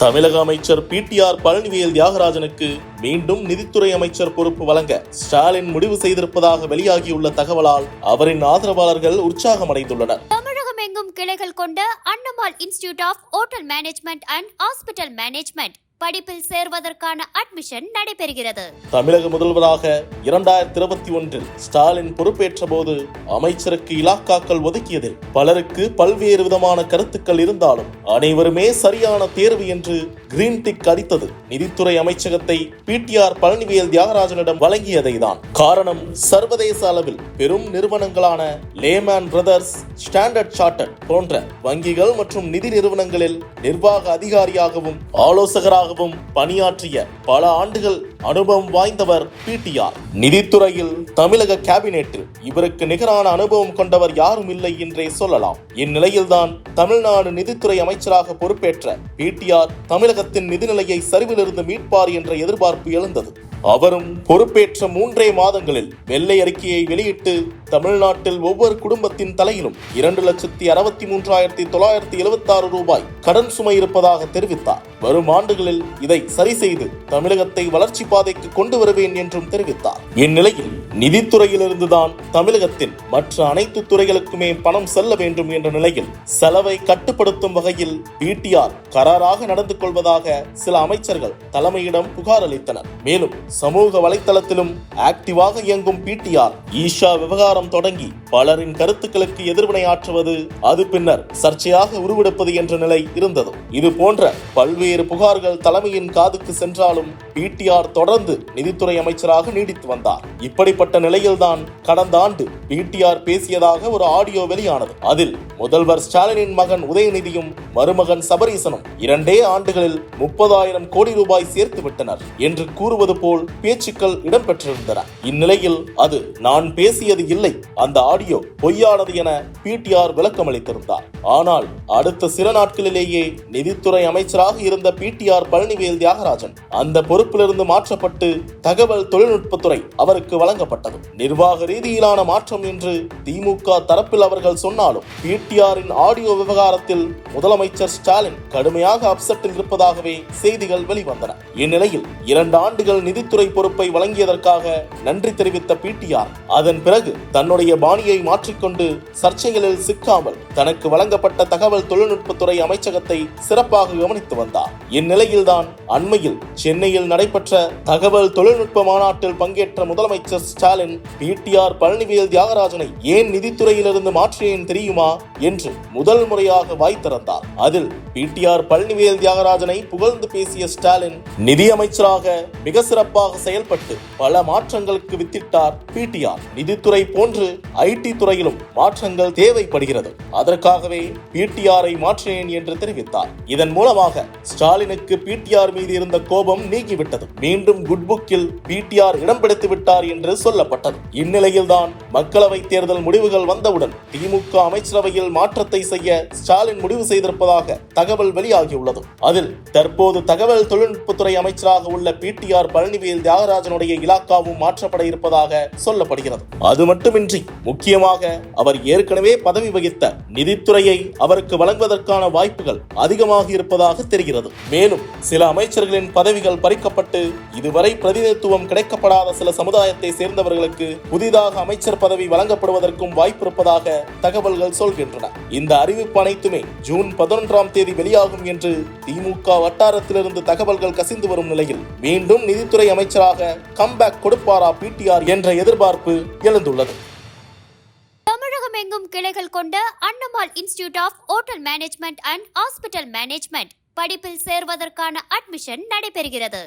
தமிழக அமைச்சர் பிடிஆர் பழனிவேல் தியாகராஜனுக்கு மீண்டும் நிதித்துறை அமைச்சர் பொறுப்பு வழங்க ஸ்டாலின் முடிவு செய்திருப்பதாக வெளியாகியுள்ள தகவலால் அவரின் ஆதரவாளர்கள் உற்சாகமடைந்துள்ளனர். தமிழகம் எங்கும் கிளைகள் கொண்ட Annamal institute of hotel management and hospital management படிப்பில் சேர்வதற்கான அட்மிஷன் நடைபெறுகிறது. தமிழக முதல்வராக இரண்டாயிரத்தி இருபத்தி ஒன்றில் ஸ்டாலின் பொறுப்பேற்ற போது அமைச்சருக்கு இலாக்காக்கள் ஒதுக்கியதில் பலருக்கு பல்வேறு விதமான கருத்துக்கள் இருந்தாலும் அனைவருமே சரியான தேர்வு என்று கிரீன் டிக் அடித்தது. நிதித்துறை அமைச்சகத்தை பிடிஆர் பழனிவேல் தியாகராஜனிடம் வழங்கியதை தான் காரணம் சர்வதேச அளவில் பெரும் நிறுவனங்களான லேமேன் பிரதர்ஸ் ஸ்டாண்டர்ட் சார்ட்டர் போன்ற வங்கிகள் மற்றும் நிதி நிறுவனங்களில் நிர்வாக அதிகாரியாகவும் ஆலோசகராக ஆலோசகராகவும் பணியாற்றிய பல ஆண்டுகள் அனுபவம் வாய்ந்தவர் பிடிஆர் நிதித்துறையில் தமிழக கேபினெட்டில் இவருக்கு நிகரான அனுபவம் கொண்டவர் யாரும் இல்லை என்றே சொல்லலாம். இந்நிலையில்தான் தமிழ்நாடு நிதித்துறை அமைச்சராக பொறுப்பேற்ற பிடிஆர் தமிழகத்தின் நிதிநிலையை சரிவிலிருந்து மீட்பார் என்ற எதிர்பார்ப்பு எழுந்தது. அவரும் பொறுப்பேற்ற மூன்றே மாதங்களில் வெள்ளை அறிக்கையை வெளியிட்டு தமிழ்நாட்டில் ஒவ்வொரு குடும்பத்தின் தலையிலும் இரண்டு லட்சத்தி அறுபத்தி மூன்றாயிரத்தி தொள்ளாயிரத்தி எழுபத்தி ஆறு ரூபாய் கடன் சுமை இருப்பதாக தெரிவித்தார். வரும் ஆண்டுகளில் இதை சரி செய்து தமிழகத்தை வளர்ச்சி பாதைக்கு கொண்டு வருவேன் என்றும் தெரிவித்தார். இந்நிலையில் நிதித்துறையிலிருந்துதான் தமிழகத்தின் மற்ற அனைத்து துறைகளுக்குமே பணம் செல்ல வேண்டும் என்ற நிலையில் செலவை கட்டுப்படுத்தும் வகையில் பிடிஆர் கராராக நடந்து கொள்வதாக சில அமைச்சர்கள் தலைமையிடம் புகார் அளித்தனர். மேலும் சமூக வலைத்தளத்திலும் ஆக்டிவாக இயங்கும் பிடிஆர் ஈஷா விவகாரம் தொடங்கி பலரின் கருத்துக்களுக்கு எதிர்வினை ஆற்றுவது அது பின்னர் சர்ச்சையாக உருவெடுப்பது என்ற நிலை இருந்தது. இது போன்ற பல்வேறு புகார்கள் தலைமையின் காதுக்கு சென்றாலும் பிடிஆர் தொடர்ந்து நிதித்துறை அமைச்சராக நீடித்து வந்தார். இப்படிப்பட்ட நிலையில்தான் கடந்த ஆண்டு பிடிஆர் பேசியதாக ஒரு ஆடியோ வெளியானது. அதில் முதல்வர் ஸ்டாலினின் மகன் உதயநிதியும் மருமகன் சபரீசனும் இரண்டே ஆண்டுகளில் முப்பதாயிரம் கோடி ரூபாய் சேர்த்து விட்டனர் என்று கூறுவது போல் பேச்சுக்கள் இடம்பெற்றிருந்தன. இந்நிலையில் அது நான் பேசியது இல்லை அந்த ஆடியோ பொய்யானது என பிடிஆர் விளக்கமளித்திருந்தார். ஆனால் அடுத்த சில நாட்களிலேயே நிதித்துறை அமைச்சராக இருந்த பிடிஆர் பழனிவேல் தியாகராஜன். அந்த பொறுப்பிலிருந்து மாற்றப்பட்டு தகவல் தொழில்நுட்பத்துறை அவருக்கு வழங்கப்பட்டது. நிர்வாக ரீதியிலான மாற்றம் என்று திமுக தரப்பில் அவர்கள் சொன்னாலும் பிடிஆரின் ஆடியோ விவகாரத்தில் முதலமைச்சர் ஸ்டாலின் கடுமையாக அப்செட்டில் இருப்பதாகவே செய்திகள் வெளிவந்தன. இந்நிலையில் இரண்டு ஆண்டுகள் நிதித்துறை பொறுப்பை வழங்கியதற்காக நன்றி தெரிவித்த பிடிஆர் அதன் பிறகு தன்னுடைய பாணியை மாற்றிக்கொண்டு சர்ச்சைகளில் சிக்காமல் தனக்கு வழங்கப்பட்ட தகவல் தொழில்நுட்பத்துறை அமைச்சகத்தை சிறப்பாக கவனித்து வந்தார். இந்நிலையில்தான் அண்மையில் சென்னையில் நடைபெற்ற தகவல் தொழில்நுட்ப மாநாட்டில் பங்கேற்ற முதலமைச்சர் ஸ்டாலின் பிடிஆர் பழனிவேல் தியாகராஜனை ஏன் நிதித்துறையிலிருந்து மாற்றினேன் தெரியுமா என்று முதல் முறையாக வாய் திறந்தார். அதில் பிடிஆர் பழனிவேல் தியாகராஜனை புகழ்ந்து பேசிய ஸ்டாலின் நிதியமைச்சராக மிக சிறப்பாக செயல்பட்டு பல மாற்றங்களுக்கு வித்திட்டார் பிடிஆர் நிதித்துறை போன்று ஐடி துறையிலும் மாற்றங்கள் தேவைப்படுகிறது. அதற்காகவே பிடிஆரை மாற்றினேன் என்று தெரிவித்தார். இதன் மூலமாக ஸ்டாலினுக்கு பிடிஆர் மீது இருந்த கோபம் நீங்கிவிட்டது. மீண்டும் குட் புக்கில் பிடிஆர் இடம் பிடித்து விட்டார் என்று சொல்லப்பட்டது. இந்நிலையில்தான் மக்களவை தேர்தல் முடிவுகள் வந்தவுடன் திமுக அமைச்சரவையில் மாற்றத்தை செய்ய ஸ்டாலின் முடிவு செய்திருப்பதாக தகவல் வெளியாகியுள்ளது. அதில் தற்போது தகவல் தொழில்நுட்பத்துறை அமைச்சராக உள்ள பிடிஆர் பழனிவேல் தியாகராஜனுடைய இலாக்காவும் மாற்றப்பட இருப்பதாக சொல்லப்படுகிறது. அது மட்டுமின்றி முக்கியமாக அவர் ஏற்கனவே பதவி வகித்த நிதித்துறையை அவருக்கு வழங்குவதற்கான வாய்ப்புகள் அதிகமாக இருப்பதாக தெரிகிறது. மேலும் சில அமைச்சர்களின் பதவிகள் பறிக்கப்பட்டு இதுவரை பிரதிநிதித்துவம் கிடைக்கப்படாத சில சமுதாயத்தை சேர்ந்தவர்களுக்கு புதிதாக அமைச்சர் பதவி வழங்கப்படுவதற்கும் வாய்ப்பிருப்பதாக தகவல்கள் சொல்கின்றன. இந்த அறிவிப்பு அனைத்துமே ஜூன் பதினொன்றாம் தேதி வெளியாகும் என்று திமுக வட்டாரத்திலிருந்து தகவல்கள் கசிந்து வரும் நிலையில் மீண்டும் நிதித்துறை அமைச்சராக கம்பேக் கொடுப்பாரா பிடிஆர் என்ற எதிர்பார்ப்பு எழுந்துள்ளது. தமிழகம் எங்கும் கிளைகள் கொண்ட Annamal institute of hotel management and hospital management படிப்பில் சேர்வதற்கான அட்மிஷன் நடைபெறுகிறது.